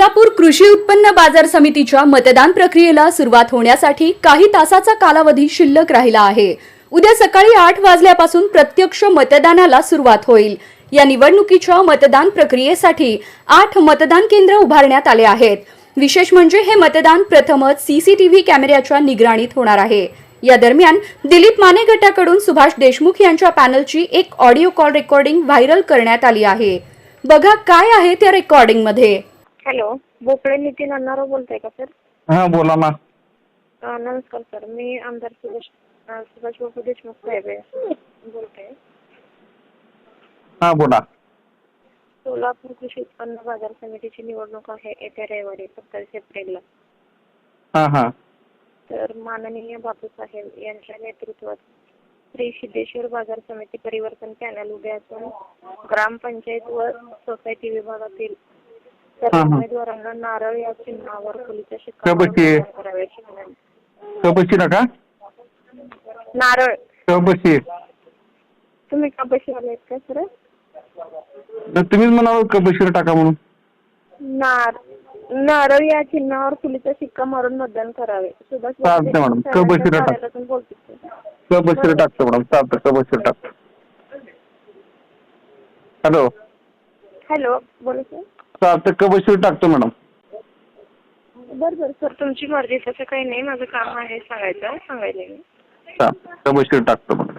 सोलापूर कृषी उत्पन्न बाजार समितीच्या मतदान प्रक्रियेला सुरुवात होण्यासाठी काही तासाचा कालावधी शिल्लक राहिला आहे. उद्या सकाळी आठ वाजल्यापासून प्रत्यक्ष मतदानाला सुरुवात होईल. या निवडणुकीच्या मतदान प्रक्रियेसाठी आठ मतदान केंद्र उभारण्यात आले आहेत. विशेष म्हणजे हे मतदान प्रथमच सीसीटीव्ही कॅमेऱ्याच्या निगराणीत होणार आहे. या दरम्यान दिलीप माने गटाकडून सुभाष देशमुख यांच्या पॅनलची एक ऑडिओ कॉल रेकॉर्डिंग व्हायरल करण्यात आली आहे. बघा काय आहे त्या रेकॉर्डिंगमध्ये हॅलो भोपळे नितीन अण्णाराव बोलताय का सर? हा बोला ना. अ, नमस्कार सर मी आमदार सुभाष अ, सुभाष बाबू देशमुख साहेब आहे बोलते हा बोला. सोलापूर कृषी उत्पन्न बाजार समितीची निवडणूक आहे येत्या रविवारी सत्तावीस एप्रिलला. हा हा. तर माननीय बापूसाहेब यांच्या नेतृत्वात श्री सिद्धेश्वर बाजार समिती परिवर्तन पॅनल उभे असून ग्रामपंचायत व सोसायटी विभागातील सर्व. उमेदवारांना नारळ या चिन्हावर फुलीच्या कबड्डी. शिक्का कराव्याची विनंती. कबशी नका नारळ. कबशी तुम्ही का बशी आले आहेत का सर? तुम्हीच म्हणाल कबशीर टाका म्हणून. नार नारळ या चिन्हावर फुलीचा शिक्का मारून मतदान करावे. सुभाष चालतंय देशमुख मॅडम. टाका. कार्यालयातून बोलते सर. कबशीर टाकतो मॅडम. चालतं कबशीर टाकतो हॅलो. हॅलो बोला सर. चालतं कबशीर टाकतो मॅडम. बरं बरं सर तुमची मर्जी तसं काही नाही माझं काम आहे सांगायचं सांगायला मी. चालतं कबशीर टाकतो मॅडम.